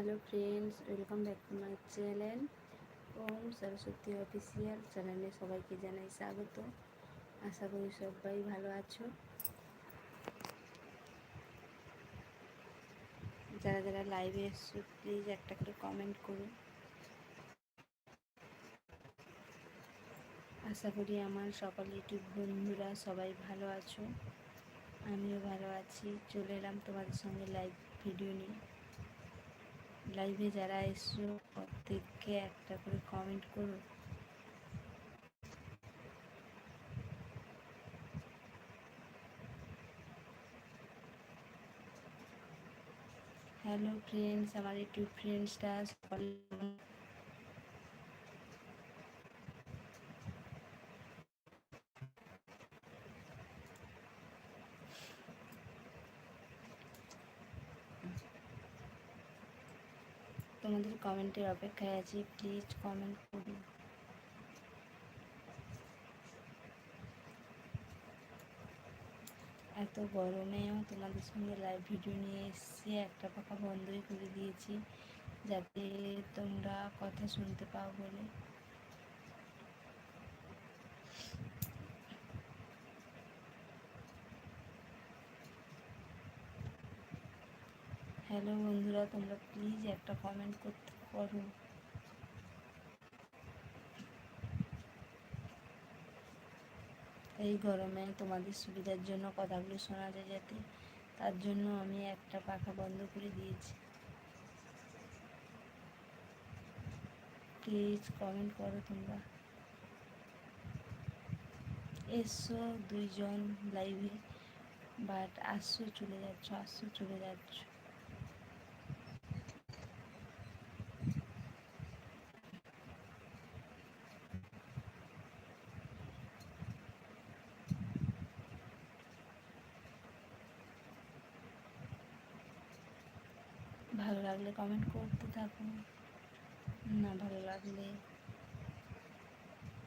Hello friends welcome back to my channel Om Saraswati official চ্যানেলে সবাইকে জানাই স্বাগত। আশা করি সবাই ভালো আছো। যারা যারা লাইভে এসছো প্লিজ একটা করে কমেন্ট করুন আশা করি আমার সকল ইউটিউব বন্ধুরা সবাই ভালো আছো। আমিও ভালো আছি। চলে এলাম তোমাদের সঙ্গে লাইভ ভিডিও নিয়ে। লাইভে যারা এসছো প্রত্যেককে একটা করে কমেন্ট করো। হ্যালো ফ্রেন্ডস আমার ইউটিউব ফ্রেন্ডসটা সকল তোমাদের কমেন্টের অপেক্ষায় আছি প্লিজ কমেন্ট করুন। এত গরমেও তোমাদের সঙ্গে লাইভ ভিডিও নিয়ে এসেছি, একটা পাখা বন্ধই করে দিয়েছি, যাতে তোমরা কথা শুনতে পাও বলে। হ্যালো বন্ধুরা, তোমরা প্লিজ একটা কমেন্ট করতে পারো। এই গরমে তোমাদের সুবিধার জন্য কথাগুলো শোনা যায় যাতে, তার জন্য আমি একটা পাখা বন্ধ করে দিয়েছি। প্লিজ কমেন্ট করো তোমরা। এসো দুইজন লাইভে বাট আসছো চলে যাচ্ছ আসছো চলে যাচ্ছ ভালো লাগলে কমেন্ট করতে থাকুন না ভালো লাগলে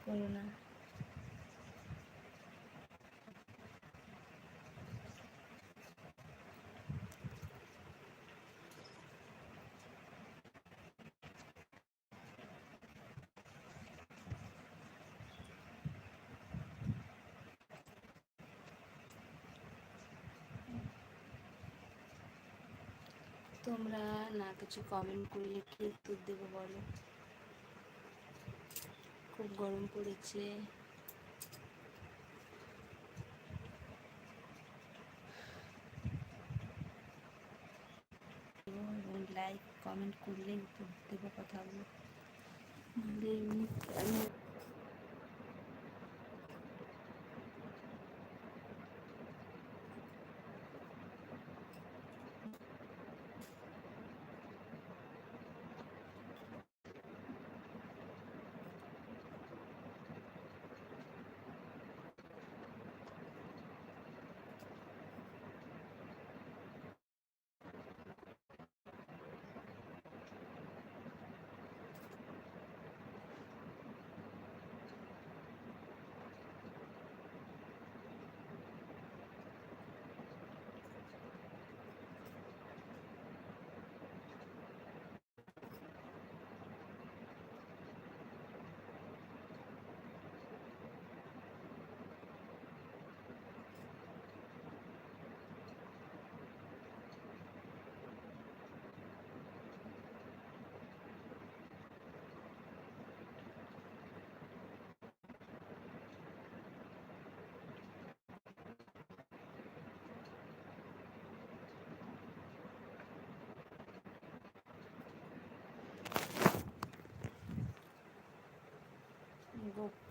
করো না। তোমরা না কিছু কমেন্ট করলে কি উত্তর দেবো বলো? খুব গরম পড়েছে। এবং লাইক কমেন্ট করলে উত্তর দেবো কথাগুলো। আমি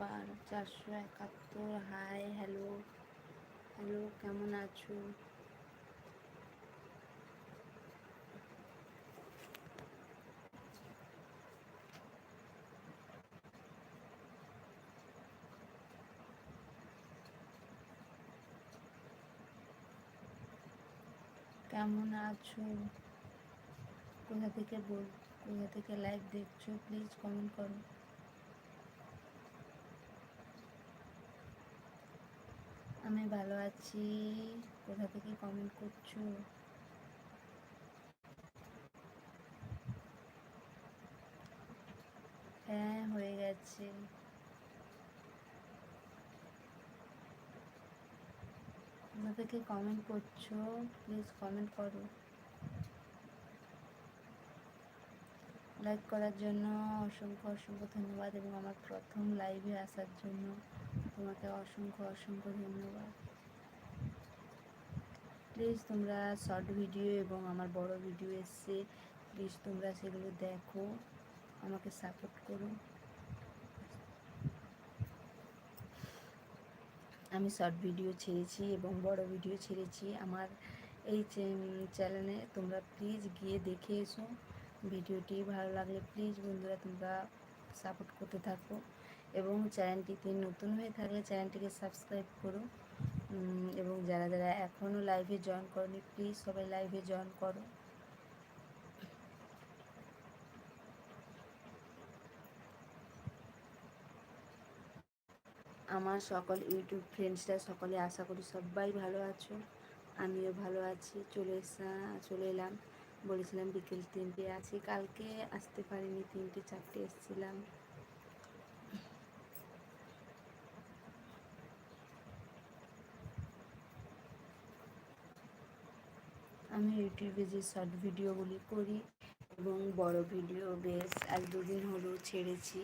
গোপাল চারশো একাত্তর হাই হ্যালো হ্যালো কেমন আছো? কেমন আছো? কোথা থেকে বল, কোথা থেকে লাইভ দেখছ? প্লিজ কমেন্ট করো। আমি ভালো আছি। কোথা থেকে কমেন্ট করছ? হ্যাঁ হয়ে গেছে। কোথা থেকে কমেন্ট করছ? প্লিজ কমেন্ট করো। লাইক করার জন্য অসংখ্য অসংখ্য ধন্যবাদ এবং আমার প্রথম লাইভে আসার জন্য। তোমাকে অসংখ্য অসংখ্য ধন্যবাদ। প্লিজ তোমরা শর্ট ভিডিও এবং আমার বড় ভিডিও এসছে। প্লিজ তোমরা সেগুলো দেখো, আমাকে সাপোর্ট করো। আমি শর্ট ভিডিও ছেড়েছি এবং বড় ভিডিও ছেড়েছি। আমার এই চ্যানেলে তোমরা প্লিজ গিয়ে দেখে এসো। ভিডিওটি ভালো লাগলে প্লিজ বন্ধুরা তোমরা সাপোর্ট করতে থাকো। এবং চ্যানেলটিতে নতুন হয়ে থাকলে চ্যানেলটিকে সাবস্ক্রাইব করো। এবং যারা যারা এখনও লাইভে জয়েন করনি প্লিজ সবাই লাইভে জয়েন করো। আমার সকল ইউটিউব ফ্রেন্ডসরা সকলে আশা করি সবাই ভালো আছো। আমিও ভালো আছি। চলে চলে এলাম। বলেছিলাম বিকেল তিনটে আছি। কালকে আসতে পারিনি, তিনটে চারটে এসেছিলাম। আমি ইউটিউবে যে শর্ট ভিডিওগুলি করি এবং বড় ভিডিও বেশ এক দুদিন হলো ছেড়েছি।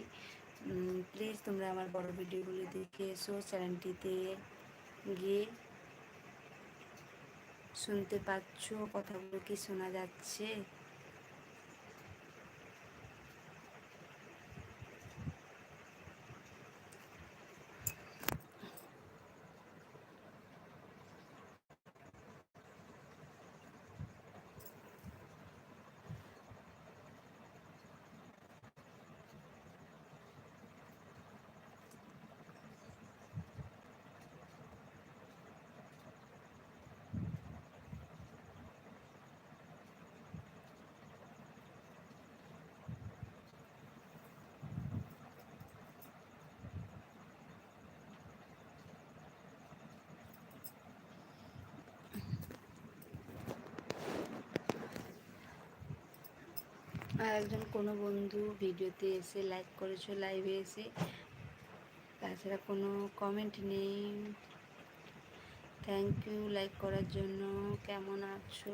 প্লিজ তোমরা আমার বড় ভিডিওগুলি দেখে এসো। চ্যানেলটিতে গিয়ে শুনতে পাচ্ছ, কথাগুলো কি শোনা যাচ্ছে? আর একজন কোনো বন্ধু ভিডিওতে এসে লাইক করেছ লাইভে এসে। তাছাড়া কোনো কমেন্ট নেই। থ্যাংক ইউ লাইক করার জন্য। কেমন আছো?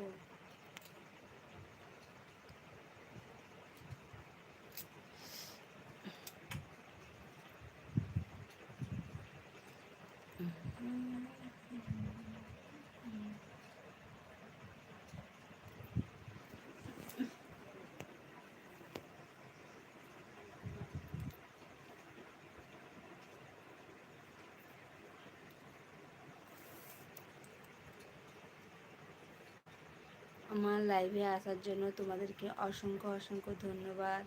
আমার লাইভে আসার জন্য তোমাদেরকে অসংখ্য অসংখ্য ধন্যবাদ।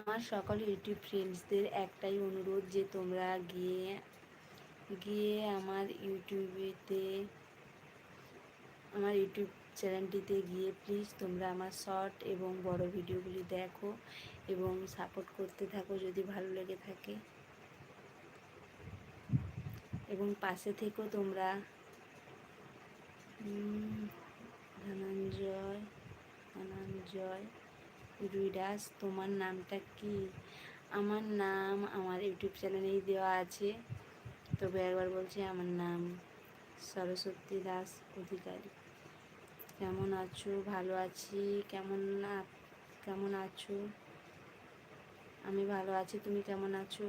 আমার সকল ইউটিউব ফ্রেন্ডসদের একটাই অনুরোধ যে তোমরা গিয়ে গিয়ে আমার ইউটিউবেতে আমার ইউটিউব চ্যানেলটিতে গিয়ে প্লিজ তোমরা আমার শর্ট এবং বড় ভিডিওগুলি দেখো এবং সাপোর্ট করতে থাকো যদি ভালো লেগে থাকে। এবং পাশে থেকেও তোমরা। ধনঞ্জয় ধনঞ্জয় রুইদাস তোমার নামটা কি? আমার নাম আমার ইউটিউব চ্যানেলেই দেওয়া আছে। তবে একবার বলছি আমার নাম সরস্বতী দাস অধিকারী। কেমন আছো? ভালো আছি। কেমন কেমন আছো? আমি ভালো আছি। তুমি কেমন আছো?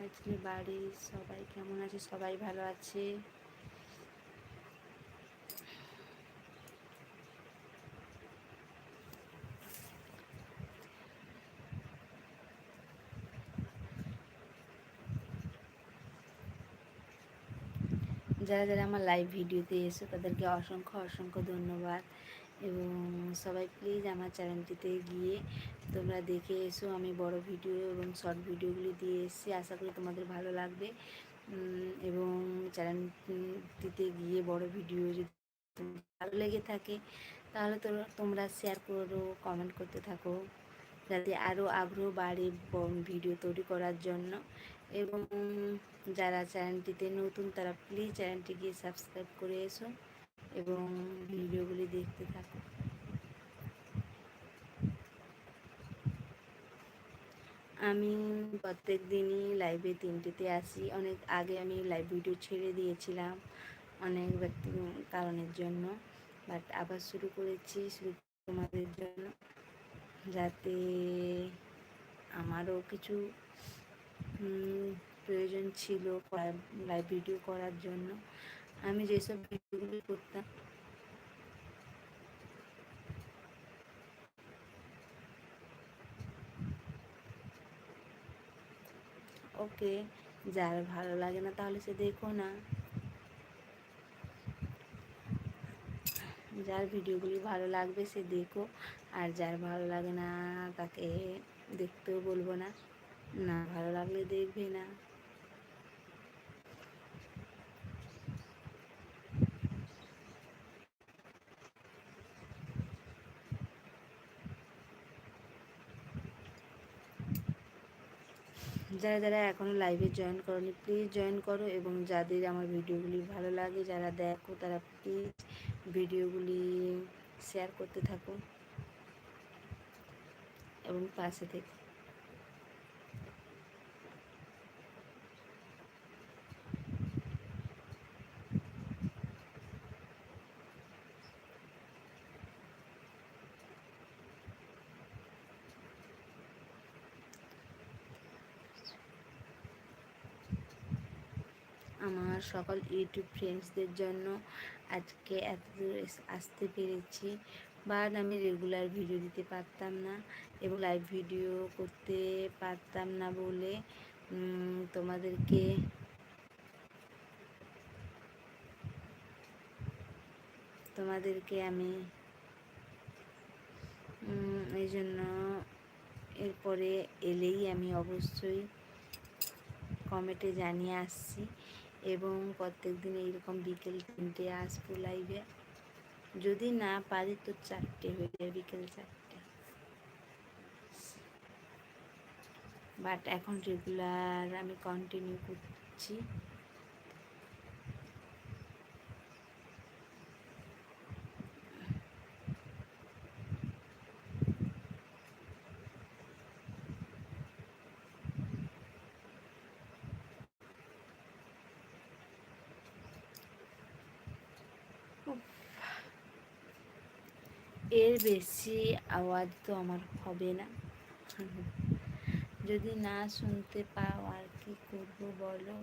আজকে বাড়ির সবাই কেমন আছে? সবাই ভালো আছে? যারা যারা আমার লাইভ ভিডিওতে এসো তাদেরকে অসংখ্য অসংখ্য ধন্যবাদ। এবং সবাই প্লিজ আমার চ্যানেলটিতে গিয়ে তোমরা দেখে এসো, আমি বড় ভিডিও এবং শর্ট ভিডিওগুলি দিয়ে এসেছি। আশা করি তোমাদের ভালো লাগবে। এবং চ্যানেলটিতে গিয়ে বড় ভিডিও যদি ভালো লেগে থাকে, তাহলে তো তোমরা শেয়ার করো কমেন্ট করতে থাকো। যাতে আরও আগ্রহ বাড়ে ভিডিও তৈরি করার জন্য। এবং যারা চ্যানেলটিতে নতুন তারা প্লিজ চ্যানেলটি গিয়ে সাবস্ক্রাইব করে এসো এবং ভিডিওগুলি দেখতে থাকো। আমি প্রত্যেক দিনই লাইভে তিনটেতে আসি অনেক আগে আমি লাইভ ভিডিও ছেড়ে দিয়েছিলাম অনেক ব্যক্তি কারণের জন্য। বাট আবার শুরু করেছি শুরু তোমাদের জন্য। যাতে আমারও কিছু প্রয়োজন ছিল লাইভ ভিডিও করার জন্য। আমি যেসব ভিডিওগুলি করতাম, ওকে, যার ভালো লাগে না তাহলে সে দেখো না। যার ভিডিওগুলি ভালো লাগবে সে দেখো, আর যার ভালো লাগে না তাকে দেখতেও বলব না। না, ভালো লাগলে দেখবে না। যারা যারা এখনও লাইভে জয়েন করনি প্লিজ জয়েন করো এবং যাদের আমার ভিডিওগুলি ভালো লাগে, যারা দেখো, তারা প্লিজ ভিডিওগুলি শেয়ার করতে থাকো। এবং পাশে থেকে আমার সকল ইউটিউব ফ্রেন্ডসদের জন্য আজকে এত দূর আসতে পেরেছি। বাট আমি রেগুলার ভিডিও দিতে পারতাম না এবং লাইভ ভিডিও করতে পারতাম না বলে তোমাদেরকে তোমাদেরকে আমি এই জন্য এরপরে এলেই আমি অবশ্যই কমেন্টে জানিয়ে আসছি। এবং প্রত্যেক দিন এইরকম বিকেল তিনটে আসব লাইভে যদি না পারি তো চারটে হয়ে যায়, বিকেল চারটে। বাট এখন রেগুলার আমি কন্টিনিউ করছি এর বেশি আওয়াজ তো আমার হবে না। যদি না শুনতে পাও আর কি করব বলো?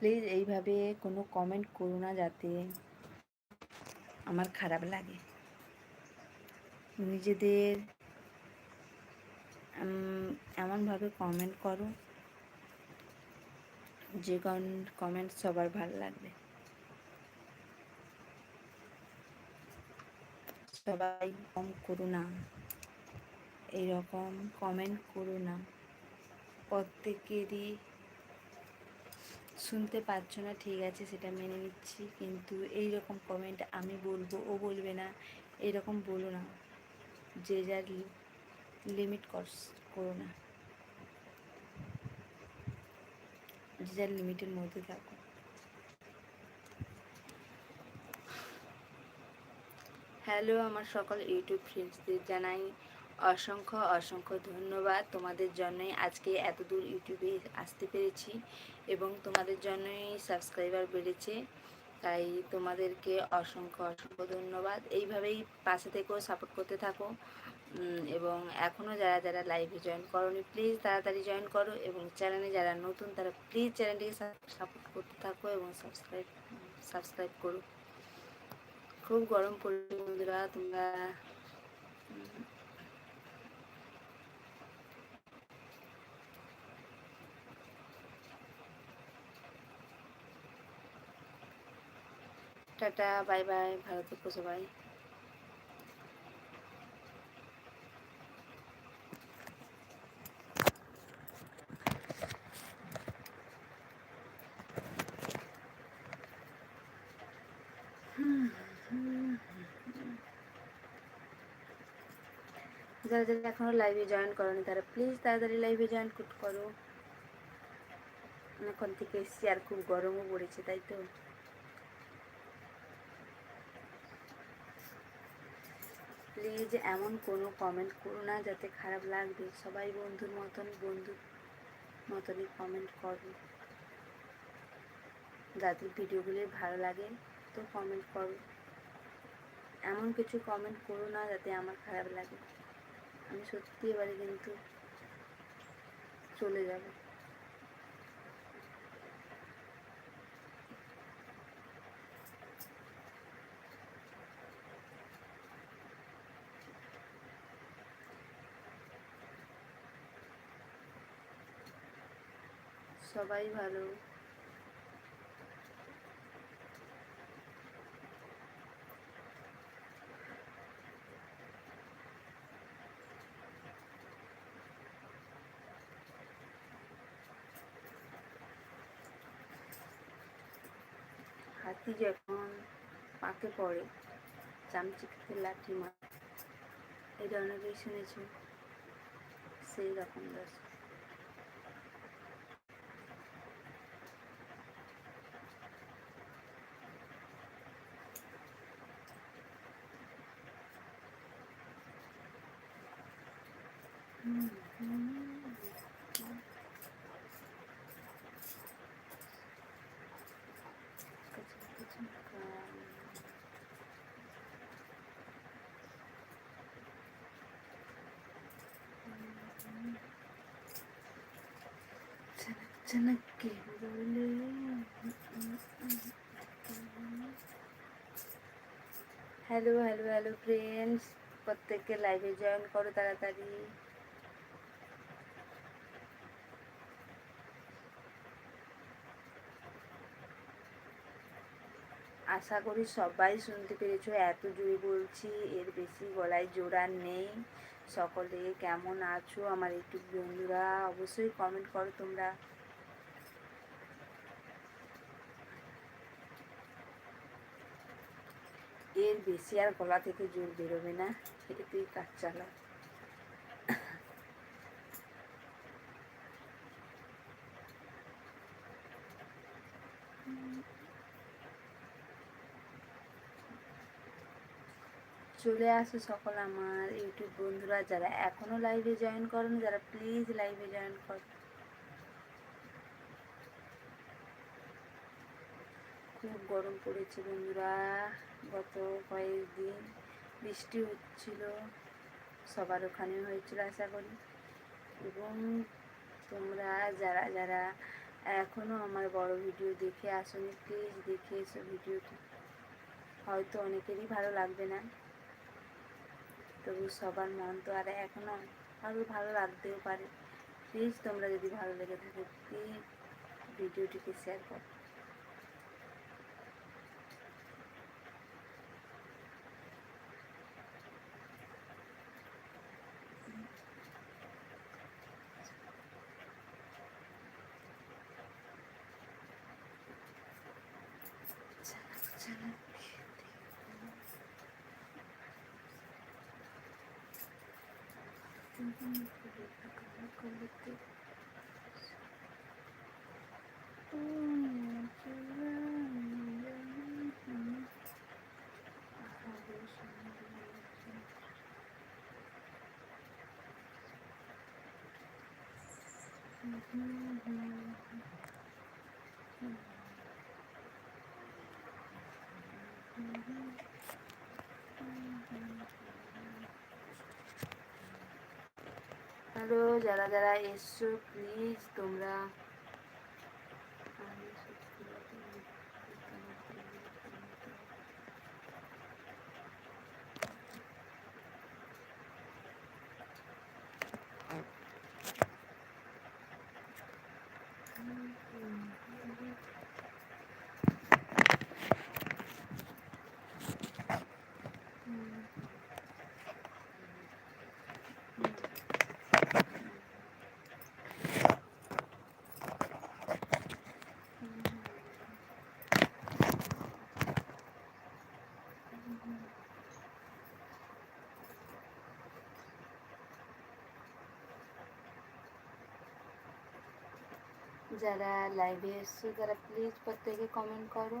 প্লিজ এইভাবে কোনো কমেন্ট করো না যাতে আমার খারাপ লাগে। নিজেদের এমনভাবে কমেন্ট করো যে কমেন্ট সবার ভালো লাগবে। সবাই কম করো না। এইরকম কমেন্ট করো না। প্রত্যেকেরই শুনতে পাচ্ছ না, ঠিক আছে, সেটা মেনে নিচ্ছি। কিন্তু এই রকম কমেন্ট আমি বলব, ও বলবে না, এরকম বলো না। যে যার লিমিট করো না। যে যার লিমিটের মধ্যে থাকো। হ্যালো আমার সকল ইউটিউব ফ্রেন্ডসদের জানাই অসংখ্য অসংখ্য ধন্যবাদ। তোমাদের জন্যই আজকে এত দূর ইউটিউবে আসতে পেরেছি। এবং তোমাদের জন্যই সাবস্ক্রাইবার বেড়েছে, তাই তোমাদেরকে অসংখ্য অসংখ্য ধন্যবাদ। এইভাবেই পাশে থেকেও সাপোর্ট করতে থাকো। এবং এখনও যারা যারা লাইভে জয়েন করনি প্লিজ তাড়াতাড়ি জয়েন করো এবং চ্যানেলে যারা নতুন, তারা প্লিজ চ্যানেলটিকে সাপোর্ট করতে থাকো এবং সাবস্ক্রাইব সাবস্ক্রাইব করো। খুব গরম পড়ে বন্ধুরা, তোমরা টাটা, বাই বাই, ভালো থেকো সবাই। যারা যারা এখনও লাইভে জয়েন করনি, তারা প্লিজ তাড়াতাড়ি লাইভে জয়েন করো। এখন থেকে এসছি আর খুব গরমও পড়েছে, তাই তো? প্লিজ এমন কোনো কমেন্ট করো না যাতে খারাপ লাগবে। সবাই বন্ধুর মতন বন্ধু মতনই কমেন্ট করো। যাদের ভিডিওগুলি ভালো লাগে, তো কমেন্ট করো। এমন কিছু কমেন্ট করো না যাতে আমার খারাপ লাগে। আমি সত্যি এবারে কিন্তু চলে যাব। সবাই ভালো। হাতি যখন পাকে পড়ে চামচি খেতে লাঠি মার এটা অনেকেই শুনেছি, সেই রকম দশ ಜನಕ್ಕೆ হ্যালো হ্যালো হ্যালো ফ্রেন্ডস প্রত্যেককে লাইভে জয়েন করো তাড়াতাড়ি আশা করি সবাই শুনতে পেরেছো এত জোরে বলছি এর বেশি গলায় জোড়ার নেই সকলে কেমন আছো আমার একটু বন্ধুরা অবশ্যই কমেন্ট করো তোমরা বেশি আর গলা থেকে জোর বেরোবে না এতেই কাজ চালা। চলে আসো সকল আমার ইউটিউব বন্ধুরা, যারা এখনও লাইভে জয়েন করেন, যারা প্লিজ লাইভে জয়েন কর। খুব গরম পড়েছে বন্ধুরা। গত কয়েকদিন বৃষ্টি হচ্ছিল, সবার ওখানে হয়েছিল আশা করি। এবং তোমরা যারা যারা এখনও আমার বড় ভিডিও দেখে আসনি প্লিজ দেখে এসো ভিডিওটি। হয়তো অনেকেরই ভালো লাগবে না। তবু সবার মন তো আর এখনও আরও ভালো লাগতেও পারে। প্লিজ তোমরা যদি ভালো লেগে থাকে প্লিজ ভিডিওটিকে শেয়ার করো। হ্যালো যারা যারা এসছো প্লিজ তোমরা যারা লাইভে এসছো তারা প্লিজ প্রত্যেকে কমেন্ট করো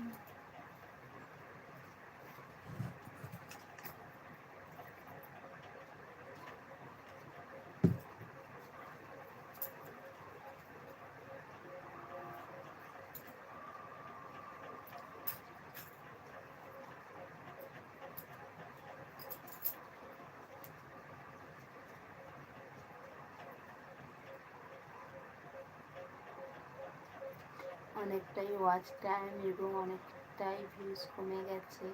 Mm-hmm. অনেকটাই ওয়াচ টাইম এবং অনেকটাই ভিউজ কমে গেছে।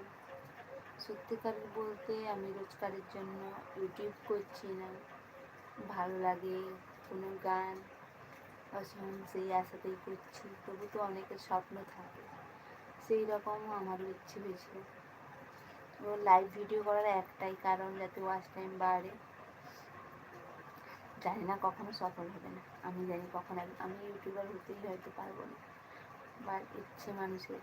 সত্যিকার বলতে আমি রোজগারের জন্য ইউটিউব করছি না। ভালো লাগে কোনো গান অসম সেই আশাতেই করছি, তবু তো অনেকের স্বপ্ন থাকে। সেই রকম আমারও ইচ্ছে হয়েছিল ও লাইভ ভিডিও করার একটাই কারণ যাতে ওয়াচ টাইম বাড়ে। জানি না কখনো সফল হবে না। আমি জানি কখন আমি ইউটিউবার হতেই হয়তো পারব না। বা ইচ্ছে মানুষের।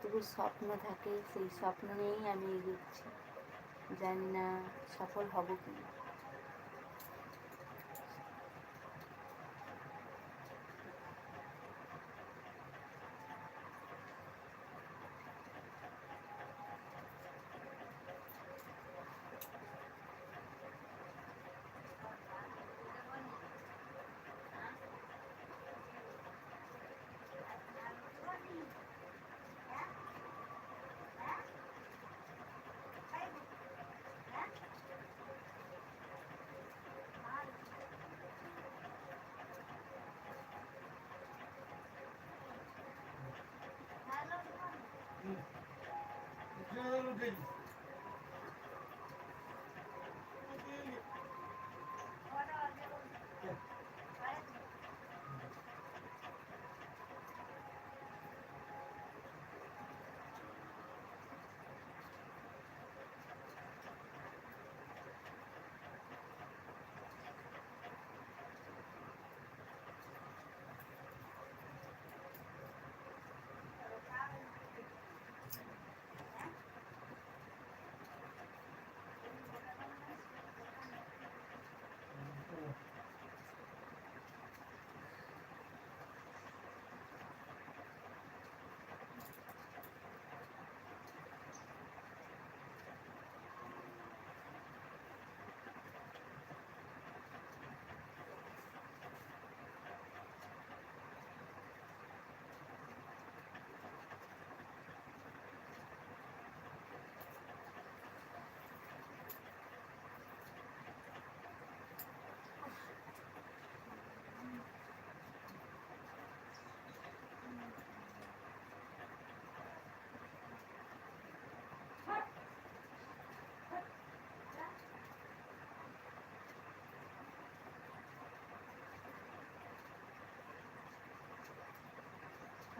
তবু স্বপ্ন থাকে, সেই স্বপ্ন নিয়েই আমি এগোচ্ছি। জানি না সফল হব কি না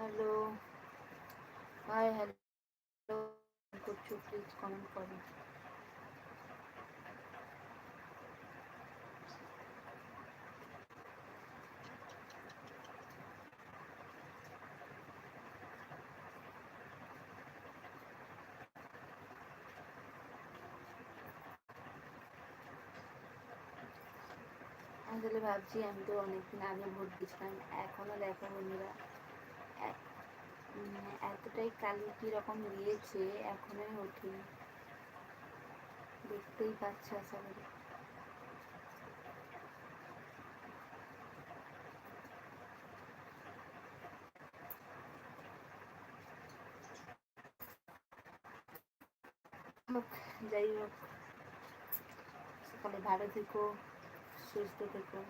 হ্যালো। Hi hello. করছ প্লিজ কমেন্ট করো আসলে ভাবছি, আমি তো অনেকদিন আগে ভোট দিয়েছিলাম এখনও দেখো বন্ধুরা এতটাই কালি কীরকম দিয়েছে এখনোই ওঠেনি দেখতেই পাচ্ছ আশা করি। যাই হোক, সকালে ভালো থেকো, সুস্থ থেকো।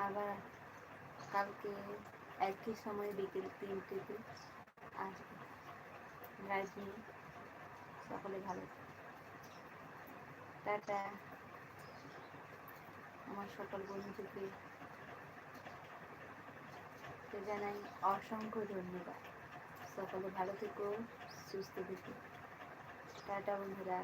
আবার কালকে একই সময় বিকেল তিনটেতে আসবে লাইভ নিয়ে সকলে ভালো। টাটা। আমার সকল বন্ধুকে জানাই অসংখ্য ধন্যবাদ। সকলে ভালো থেকো, সুস্থ থেকো। টাটা বন্ধুরা।